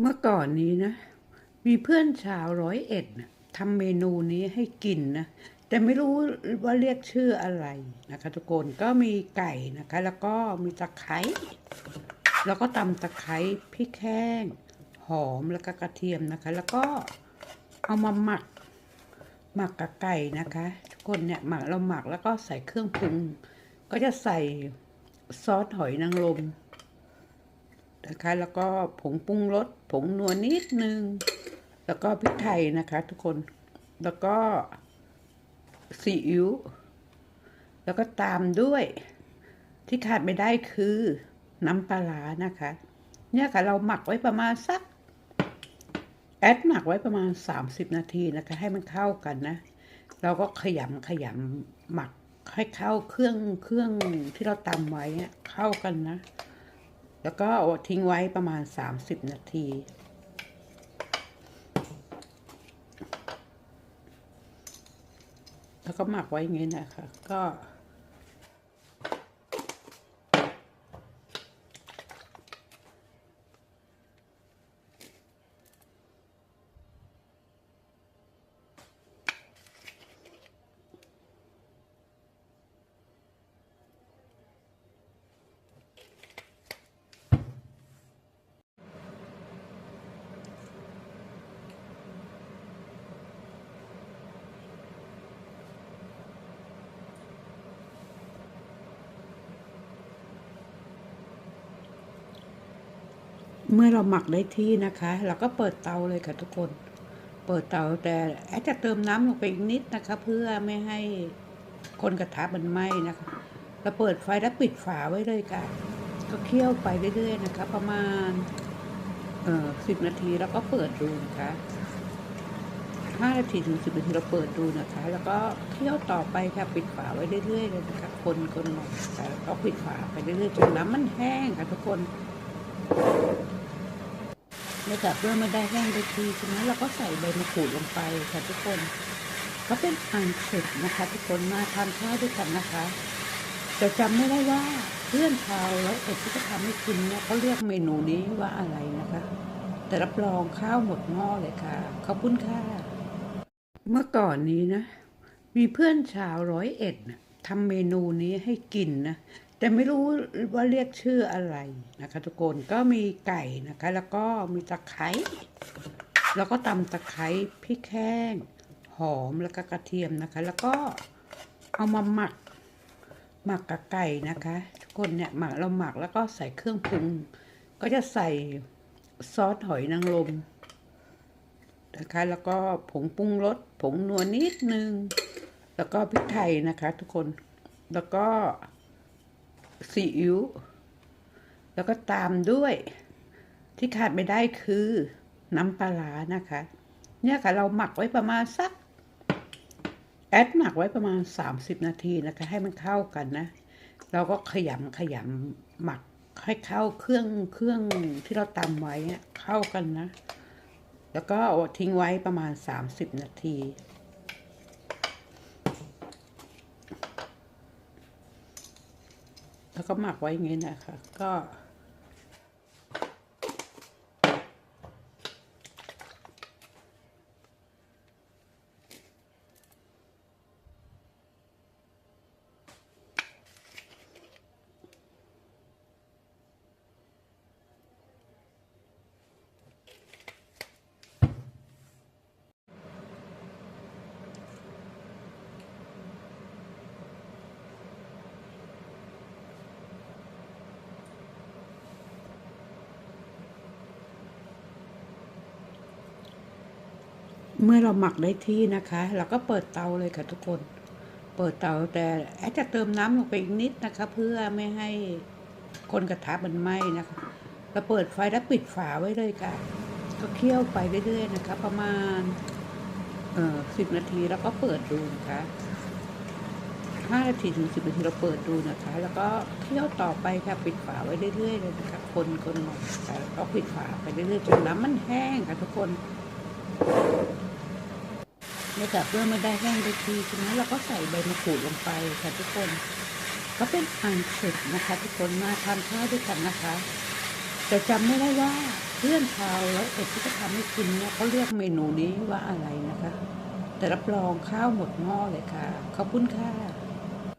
เมื่อก่อนนี้นะ มีเพื่อนชาวร้อยเอ็ดนะทำเมนูนี้ให้กินนะ แต่ไม่รู้ว่าเรียกชื่ออะไรนะคะทุกคนก็มีไก่นะคะ แล้วก็มีตะไคร้แล้วก็ตำตะไคร้พริกแห้งหอมแล้วก็กระเทียมนะคะ แล้วก็เอามาหมักหมักกับไก่นะคะ ทุกคนเนี่ยหมักเราหมักแล้วก็ใส่เครื่องปรุง ก็จะใส่ซอสหอยนางรม นะคะ แล้วก็ผงปรุงรสผงนัวนิดนึง แล้วก็พริกไทยนะคะทุกคน แล้วก็ซีอิ๊ว แล้วก็ตามด้วย ที่ขาดไม่ได้คือน้ำปลานะคะ เนี่ยค่ะเราหมักไว้ประมาณสักแอดหมักไว้ประมาณ 30 นาทีนะคะ ให้มันเข้ากันนะ เราก็ขยำขยำหมักให้เข้าเครื่องเครื่องที่เราตำไว้เข้ากันนะ แล้วก็อาทิ้งไว้ประมาณ 30 นาที แล้วก็หมักไว้อย่างนี้นะคะ ก็ เมื่อเราหมักได้ที่นะคะ เราก็เปิดเตาเลยค่ะทุกคน เปิดเตาแต่แอดจะเติมน้ำลงไปอีกนิดนะคะ เพื่อไม่ให้คนกระทะมันไหม้นะคะเราเปิดไฟแล้วปิดฝาไว้เลยค่ะ ก็เคี่ยวไปเรื่อยๆนะคะ ประมาณเอ่อสิบนาทีแล้วก็เปิดดูนะคะห้านาทีถึงสิบนาทีเราเปิดดูนะคะ แล้วก็เคี่ยวต่อไปค่ะปิดฝาไว้เรื่อยๆเลยนะคะคนคนหน่อยค่ะแล้วก็ปิดฝาไปเรื่อยๆจนน้ำมันแห้งค่ะทุกคน เนี่ยค่ะเพื่อไม่ได้แห้งไปทีใช่ไหมเราก็ใส่ใบมะกรูดลงไปค่ะทุกคน ก็เป็นอันเสร็จนะคะ ทุกคนมาทานข้าวด้วยกันนะคะแต่จำไม่ได้ว่าเพื่อนชาวแล้วเอ็ดที่เขาทำให้กินเนี่ยเขาเรียกเมนูนี้ว่าอะไรนะคะ แต่รับรองข้าวหมดหม้อเลยค่ะ ขอบคุณค่ะ เมื่อก่อนนี้นะ มีเพื่อนชาวร้อยเอ็ดนะทำเมนูนี้ให้กินนะ แต่ไม่รู้ว่าเรียกชื่ออะไรนะคะ ทุกคนก็มีไก่นะคะ แล้วก็มีตะไคร้แล้วก็ตำตะไคร้พริกแห้งหอมแล้วก็กระเทียมนะคะ แล้วก็เอามาหมักหมักกับไก่นะคะ ทุกคนเนี่ยหมักเราหมักแล้วก็ใส่เครื่องปรุง ก็จะใส่ซอสหอยนางรมนะคะ แล้วก็ผงปรุงรสผงนัวนิดนึง แล้วก็พริกไทยนะคะ ทุกคนแล้วก็ ซีอิ๊วแล้วก็ตามด้วย ที่ขาดไม่ได้คือน้ำปลานะคะ เนี่ยค่ะเราหมักไว้ประมาณสัก แอดหมักไว้ประมาณ 30 นาทีนะคะ ให้มันเข้ากันนะ เราก็ขยำขยำหมักให้เข้าเครื่องเครื่องที่เราตำไว้เข้ากันนะ แล้วก็ทิ้งไว้ประมาณ 30 นาที แล้วก็หมักไว้อย่างนี้นะคะ ก็ เมื่อเราหมักได้ที่นะคะ เราก็เปิดเตาเลยค่ะทุกคน เปิดเตาแต่แอดจะเติมน้ำลงไปอีกนิดนะคะ เพื่อไม่ให้คนกระทะมันไหม้นะคะเราเปิดไฟแล้วปิดฝาไว้เลยค่ะ ก็เคี่ยวไปเรื่อยๆนะคะ ประมาณเอ่อสิบนาทีแล้วก็เปิดดูนะคะห้านาทีถึงสิบนาทีเราเปิดดูนะคะ แล้วก็เคี่ยวต่อไปค่ะปิดฝาไว้เรื่อยๆเลยนะคะ คนคนหน่อยค่ะแล้วก็ปิดฝาไปเรื่อยๆจนน้ำมันแห้งค่ะทุกคน เนี่ยค่ะเพื่อไม่ได้แห้งได้ทีฉะนั้นเราก็ใส่ใบมะกรูดลงไปค่ะทุกคน ก็เป็นอันเสร็จนะคะ ทุกคนมาทานข้าวด้วยกันนะคะ แต่จำไม่ได้ว่าเพื่อนชาวร้อยเอ็ดที่จะทำให้กินเนี่ยเขาเรียกเมนูนี้ว่าอะไรนะคะ แต่รับรองข้าวหมดหม้อเลยค่ะ ขอบคุณค่ะ